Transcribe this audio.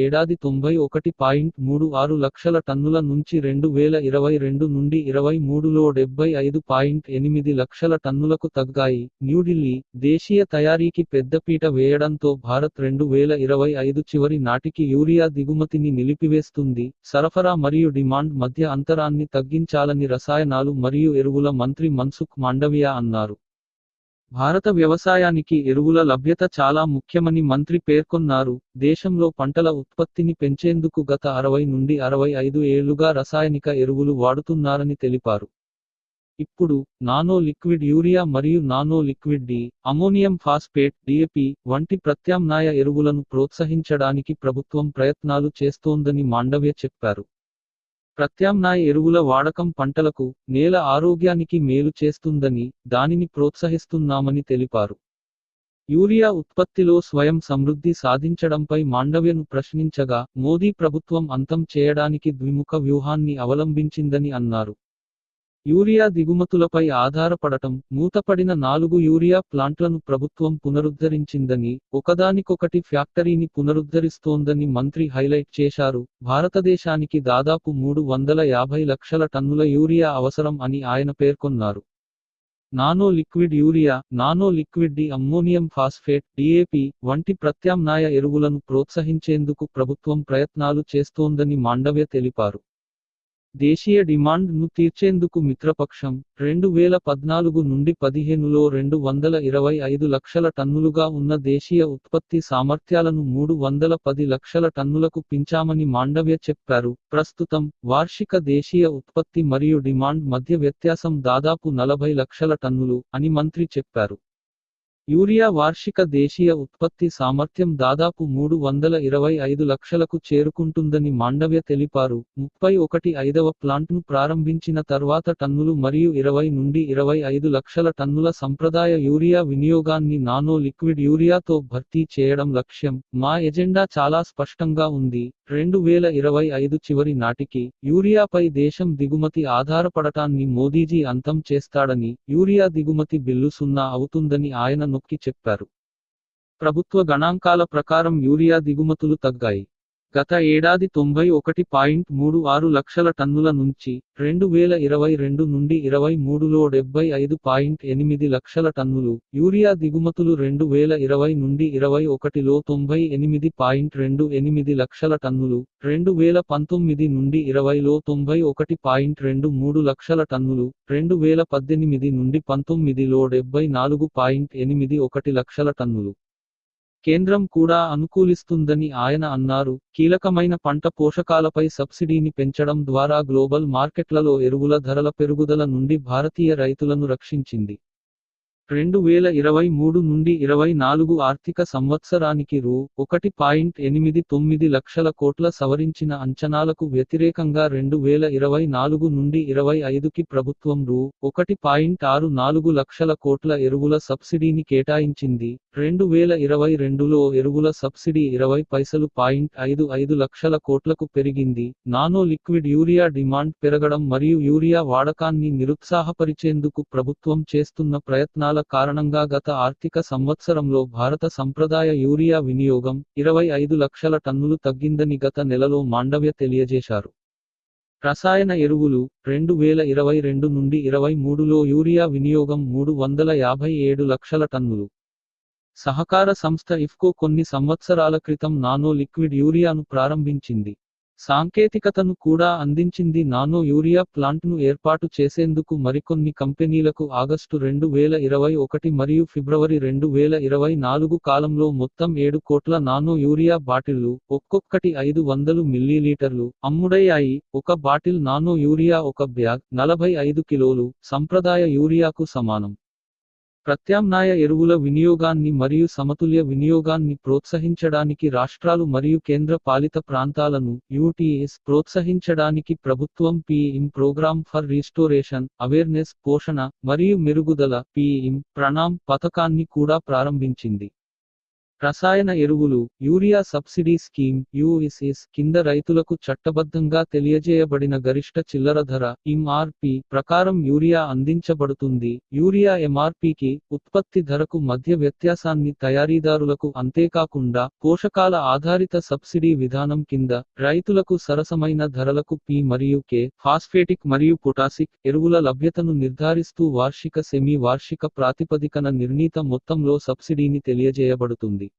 ఏడాది తొంభై ఒకటి పాయింట్ మూడు ఆరు లక్షల టన్నుల నుంచి రెండు వేల ఇరవై రెండు నుండి ఇరవై మూడులో డెబ్బై ఐదు పాయింట్ ఎనిమిది లక్షల టన్నులకు తగ్గాయి. న్యూఢిల్లీ దేశీయ తయారీకి పెద్దపీట వేయడంతో భారత్ రెండు వేల ఇరవై ఐదు చివరి నాటికి యూరియా దిగుమతిని నిలిపివేస్తుంది. సరఫరా మరియు డిమాండ్ మధ్య అంతరాన్ని తగ్గించాలని రసాయనాలు మరియు ఎరువుల మంత్రి మన్సుఖ్ మాండవియా అన్నారు. భారత వ్యవసాయానికి ఎరువుల లభ్యత చాలా ముఖ్యమని మంత్రి పేర్కొన్నారు. దేశంలో పంటల ఉత్పత్తిని పెంచేందుకు గత అరవై నుండి అరవై ఐదు ఏళ్ళుగా రసాయనిక ఎరువులు వాడుతున్నారని తెలిపారు. ఇప్పుడు నానో లిక్విడ్ యూరియా మరియు nano liquid di ammonium phosphate DAP వంటి ప్రత్యామ్నాయ ఎరువులను ప్రోత్సహించడానికి ప్రభుత్వం ప్రయత్నాలు చేస్తోందని మాండవ్య చెప్పారు. ప్రత్యామ్నాయ ఎరువుల వాడకం పంటలకు నేల ఆరోగ్యానికి మేలు చేస్తుందని దానిని ప్రోత్సహిస్తున్నామని తెలిపారు. యూరియా ఉత్పత్తిలో స్వయం సమృద్ధి సాధించడంపై మాండవ్యను ప్రశ్నించగా మోదీ ప్రభుత్వం అంతం చేయడానికి ద్విముఖ వ్యూహాన్ని అవలంబించిందని అన్నారు. యూరియా దిగుమతులపై ఆధారపడటం మూతపడిన నాలుగు యూరియా ప్లాంట్లను ప్రభుత్వం పునరుద్ధరించిందని ఒకదానికొకటి ఫ్యాక్టరీని పునరుద్ధరిస్తోందని మంత్రి హైలైట్ చేశారు. భారతదేశానికి దాదాపు మూడు వందల యాభై లక్షల టన్నుల యూరియా అవసరం అని ఆయన పేర్కొన్నారు. Nano liquid urea nano liquid di ammonium phosphate DAP వంటి ప్రత్యామ్నాయ ఎరువులను ప్రోత్సహించేందుకు ప్రభుత్వం ప్రయత్నాలు చేస్తోందని మాండవ్య తెలిపారు. దేశీయ డిమాండ్ను తీర్చేందుకు మిత్రపక్షం రెండు వేల పద్నాలుగు నుండి పదిహేనులో రెండు వందల ఇరవై ఐదు లక్షల టన్నులుగా ఉన్న దేశీయ ఉత్పత్తి సామర్థ్యాలను మూడు వందల పది లక్షల టన్నులకు పెంచామని మాండవ్య చెప్పారు. ప్రస్తుతం వార్షిక దేశీయ ఉత్పత్తి మరియు డిమాండ్ మధ్య వ్యత్యాసం దాదాపు నలభై లక్షల టన్నులు అని మంత్రి చెప్పారు. యూరియా వార్షిక దేశీయ ఉత్పత్తి సామర్థ్యం దాదాపు మూడు వందల ఇరవై ఐదు లక్షలకు చేరుకుంటుందని మాండవ్య తెలిపారు. ముప్పై ఒకటి ఐదవ ప్లాంట్ను ప్రారంభించిన తర్వాత టన్నులు మరియు ఇరవై నుండి ఇరవై ఐదు లక్షల టన్నుల సంప్రదాయ యూరియా వినియోగాన్ని నానో లిక్విడ్ యూరియాతో భర్తీ చేయడం లక్ష్యం. మా ఎజెండా చాలా స్పష్టంగా ఉంది. రెండు వేల ఇరవై ఐదు చివరి నాటికి యూరియాపై దేశం దిగుమతి ఆధారపడటాన్ని మోదీజీ అంతం చేస్తాడని యూరియా దిగుమతి బిల్లు సున్నా అవుతుందని ఆయన నొక్కి చెప్పారు. ప్రభుత్వ గణాంకాల ప్రకారం యూరియా దిగుమతులు తగ్గాయి. గత ఏడాది తొంభై ఒకటి పాయింట్ మూడు ఆరు లక్షల టన్నుల నుంచి రెండు వేల ఇరవై రెండు నుండి ఇరవై మూడులో డెబ్బై ఐదు పాయింట్ ఎనిమిది లక్షల టన్నులు యూరియా దిగుమతులు రెండు వేల ఇరవై నుండి ఇరవై ఒకటిలో తొంభై ఎనిమిది పాయింట్ రెండు ఎనిమిది లక్షల టన్నులు రెండు వేల పంతొమ్మిది నుండి ఇరవైలో తొంభై ఒకటి పాయింట్ రెండు మూడు లక్షల టన్నులు రెండు వేల పద్దెనిమిది నుండి పంతొమ్మిదిలో డెబ్బై నాలుగు పాయింట్ ఎనిమిది ఒకటి లక్షల టన్నులు. కేంద్రం కూడా అనుకూలిస్తుందని ఆయన అన్నారు. కీలకమైన పంట పోషకాలపై సబ్సిడీని పెంచడం ద్వారా గ్లోబల్ మార్కెట్లలో ఎరువుల ధరల పెరుగుదల నుండి భారతీయ రైతులను రక్షించింది. రెండు వేల ఇరవై మూడు నుండి ఇరవై నాలుగు ఆర్థిక సంవత్సరానికి రూ. ఒకటి పాయింట్ ఎనిమిది తొమ్మిది లక్షల కోట్ల సవరించిన అంచనాలకు వ్యతిరేకంగా రెండు వేల ఇరవై నాలుగు నుండి ఇరవై ఐదుకి ప్రభుత్వం రూ. ఒకటి పాయింట్ ఆరు నాలుగు లక్షల కోట్ల ఎరువుల సబ్సిడీని కేటాయించింది. రెండు వేల ఇరవై రెండులో ఎరువుల సబ్సిడీ ఇరవై పైసలు పాయింట్ ఐదు ఐదు లక్షల కోట్లకు పెరిగింది. నానో లిక్విడ్ యూరియా డిమాండ్ పెరగడం మరియు యూరియా వాడకాన్ని నిరుత్సాహపరిచేందుకు ప్రభుత్వం చేస్తున్న ప్రయత్నాల కారణంగా గత ఆర్థిక సంవత్సరంలో భారత సంప్రదాయ యూరియా వినియోగం ఇరవై ఐదు లక్షల టన్నులు తగ్గిందని గత నెలలో మాండవ్య తెలియజేశారు. రసాయన ఎరువులు రెండు వేల ఇరవై రెండు నుండి ఇరవై మూడులో యూరియా వినియోగం మూడు వందల యాభై ఏడు లక్షల టన్నులు. సహకార సంస్థ ఇఫ్కో కొన్ని సంవత్సరాల క్రితం నానో లిక్విడ్ యూరియాను ప్రారంభించింది. సాంకేతికతను కూడా అందించింది నానో యూరియా ప్లాంట్ను ఏర్పాటు చేసేందుకు మరికొన్ని కంపెనీలకు ఆగస్టు రెండు వేల ఇరవై ఒకటి మరియు ఫిబ్రవరి రెండు వేల ఇరవై నాలుగు కాలంలో మొత్తం ఏడు కోట్ల నానో యూరియా బాటిళ్ళు ఒక్కొక్కటి ఐదు వందలు మిల్లీలీటర్లు అమ్ముడయ్యాయి. ఒక బాటిల్ నానో యూరియా ఒక బ్యాగ్ నలభై ఐదు కిలోలు సంప్రదాయ యూరియాకు సమానం. ప్రత్యామ్నాయ ఎరువుల వినియోగాన్ని మరియు సమతుల్య వినియోగాన్ని ప్రోత్సహించడానికి రాష్ట్రాలు మరియు కేంద్ర పాలిత ప్రాంతాలను యూటీఎస్ ప్రోత్సహించడానికి ప్రభుత్వం PM programme for restoration awareness పోషణ మరియు మెరుగుదల పిఎం ప్రణామ్ పథకాన్ని కూడా ప్రారంభించింది. రసాయన ఎరువులు యూరియా సబ్సిడీ స్కీమ్ యుఎస్ఎస్ కింద రైతులకు చట్టబద్ధంగా తెలియజేయబడిన గరిష్ట చిల్లర ధర ఎంఆర్పి ప్రకారం యూరియా అందించబడుతుంది. యూరియా ఎంఆర్పికి ఉత్పత్తి ధరకు మధ్య వ్యత్యాసాన్ని తయారీదారులకు అంతేకాకుండా పోషకాల ఆధారిత సబ్సిడీ విధానం కింద రైతులకు సరసమైన ధరలకు పి మరియు కే ఫాస్ఫేటిక్ మరియు పొటాసిక్ ఎరువుల లభ్యతను నిర్ధారిస్తూ వార్షిక సెమీ వార్షిక ప్రాతిపదికన నిర్ణీత మొత్తంలో సబ్సిడీని తెలియజేయబడుతుంది.